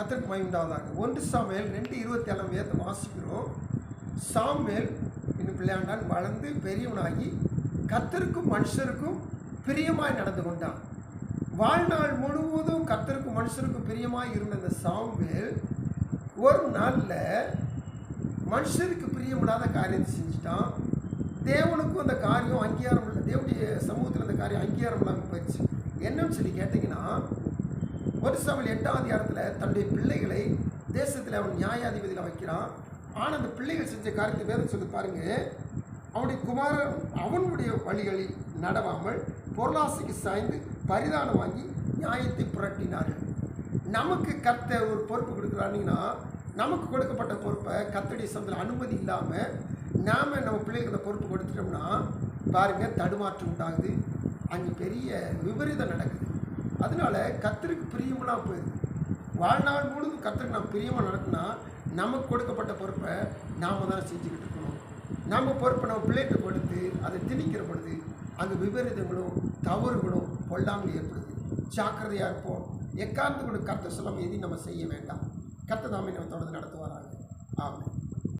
கத்தருக்கு மயம் உண்டாவதாக. ஒன்று சாமியல் ரெண்டு இருபத்தி ஏழாம் வேதத்தை வாசிக்கிறோம். சாமியல் இன்னும் பிள்ளையாண்டான் வளர்ந்து பெரியவனாகி கத்தருக்கும் மனுஷருக்கும் பிரியமாய் நடந்து கொண்டான். வாழ்நாள் முழுவதும் கத்தருக்கும் மனுஷருக்கும் பிரியமாய் இருந்த இந்த சாமுவேல் ஒரு நாளில் மனுஷருக்கு பிரியமில்லாத காரியத்தை செஞ்சுட்டான். தேவனுக்கும் அந்த காரியம் அங்கீகாரம் இல்லை தேவனுடைய சமூகத்தில் அந்த காரியம் அங்கீகாரம் இல்லாமல் போயிடுச்சு. என்னன்னு சொல்லி கேட்டிங்கன்னா ஒரு சமையல் எட்டாம் அதிகாரத்தில் தன்னுடைய பிள்ளைகளை தேசத்தில் அவன் நியாயாதிபதியில் வைக்கிறான். ஆனால் அந்த பிள்ளைகள் செஞ்ச காரியத்தை வேறு சொல்லி பாருங்க. அவனுடைய குமாரன் அவனுடைய வழிகளில் நடவாமல் பொருளாசைக்கு சாய்ந்து பரிதானம் வாங்கி நியாயத்தை புரட்டினார்கள் நமக்கு கத்த ஒரு பொறுப்பு கொடுக்குறாங்கன்னா நமக்கு கொடுக்கப்பட்ட பொறுப்பை கத்தடி சந்தில் அனுமதி இல்லாமல் நாம் நம்ம பிள்ளைகளை பொறுப்பு கொடுத்துட்டோம்னா பாருங்கள் தடுமாற்றம் உண்டாகுது. அங்கே பெரிய விபரீதம் நடக்குது. அதனால கத்தருக்கு பிரியமெல்லாம் போயிடுது வாழ்நாள் முழுவதும் கத்தருக்கு நாம் பிரியமாக நடக்குனா நமக்கு கொடுக்கப்பட்ட பொறுப்பை நாம் தான் செஞ்சுக்கிட்டு இருக்கணும். நம்ம பொறுப்பை நம்ம பிள்ளைகிட்ட கொடுத்து அதை திணிக்கிற பொழுது அங்கே விபரீதங்களும் தவறுகளும் பொல்லாமல் ஏற்படுது. ஜாக்கிரதையாக இருப்போம். எக்காந்து கொண்டு கத்த சொல்லாமல் எதையும் நம்ம செய்ய வேண்டாம். கத்த தாமே நம்ம தொடர்ந்து நடத்துவாராங்க ஆமாம்